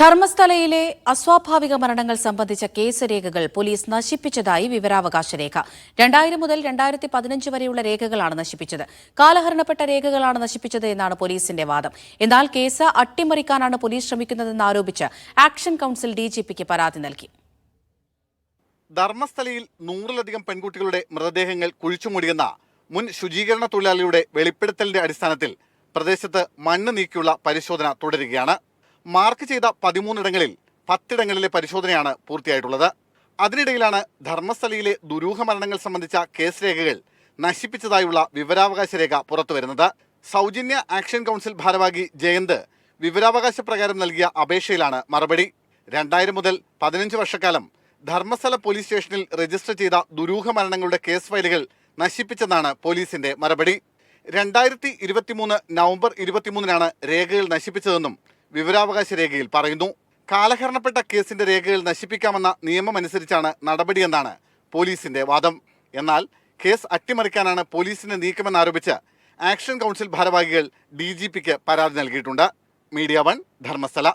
ധർമ്മസ്ഥലയിലെ അസ്വാഭാവിക മരണങ്ങൾ സംബന്ധിച്ച കേസ് രേഖകൾ പോലീസ് നശിപ്പിച്ചതായി വിവരാവകാശ രേഖ രണ്ടായിരം മുതൽ രണ്ടായിരത്തി പതിനഞ്ച് വരെയുള്ള രേഖകളാണ് നശിപ്പിച്ചത്. കാലഹരണപ്പെട്ട രേഖകളാണ് നശിപ്പിച്ചത് എന്നാണ് പോലീസിന്റെ വാദം. എന്നാൽ കേസ് അട്ടിമറിക്കാനാണ് പോലീസ് ശ്രമിക്കുന്നതെന്ന് ആരോപിച്ച് ആക്ഷൻ കൌൺസിൽ ഡിജിപിക്ക് പരാതി നൽകി. ധർമ്മസ്ഥലയിൽ നൂറിലധികം പെൺകുട്ടികളുടെ മൃതദേഹങ്ങൾ കുഴിച്ചുമൂടിയെന്ന മുൻ ശുചീകരണ തൊഴിലാളിയുടെ വെളിപ്പെടുത്തലിന്റെ അടിസ്ഥാനത്തിൽ പ്രദേശത്ത് മണ്ണ് നീക്കിയുള്ള പരിശോധന തുടരുകയാണ്. മാർക്ക് ചെയ്ത പതിമൂന്നിടങ്ങളിൽ പത്തിടങ്ങളിലെ പരിശോധനയാണ് പൂർത്തിയായിട്ടുള്ളത്. അതിനിടയിലാണ് ധർമ്മസ്ഥലയിലെ ദുരൂഹ മരണങ്ങൾ സംബന്ധിച്ച കേസ് രേഖകൾ നശിപ്പിച്ചതായുള്ള വിവരാവകാശ രേഖ പുറത്തുവരുന്നത് സൗജന്യ ആക്ഷൻ കൗൺസിൽ ഭാരവാഹി ജയന്ത് വിവരാവകാശ പ്രകാരം നൽകിയ അപേക്ഷയിലാണ് മറുപടി. രണ്ടായിരം മുതൽ പതിനഞ്ച് വർഷക്കാലം ധർമ്മസ്ഥല പോലീസ് സ്റ്റേഷനിൽ രജിസ്റ്റർ ചെയ്ത ദുരൂഹ മരണങ്ങളുടെ കേസ് ഫയലുകൾ നശിപ്പിച്ചെന്നാണ് പോലീസിന്റെ മറുപടി. രണ്ടായിരത്തി ഇരുപത്തിമൂന്ന് നവംബർ ഇരുപത്തിമൂന്നിനാണ് രേഖകൾ നശിപ്പിച്ചതെന്നും വിവരാവകാശ രേഖയിൽ പറയുന്നു. കാലഹരണപ്പെട്ട കേസിന്റെ രേഖകൾ നശിപ്പിക്കാമെന്ന നിയമമനുസരിച്ചാണ് നടപടിയെന്നാണ് പോലീസിന്റെ വാദം. എന്നാൽ കേസ് അട്ടിമറിക്കാനാണ് പോലീസിന്റെ നീക്കമെന്നാരോപിച്ച് ആക്ഷൻ കൗൺസിൽ ഭാരവാഹികൾ ഡി ജി പിക്ക് പരാതി നൽകിയിട്ടുണ്ട്. Media one Dharmasthala.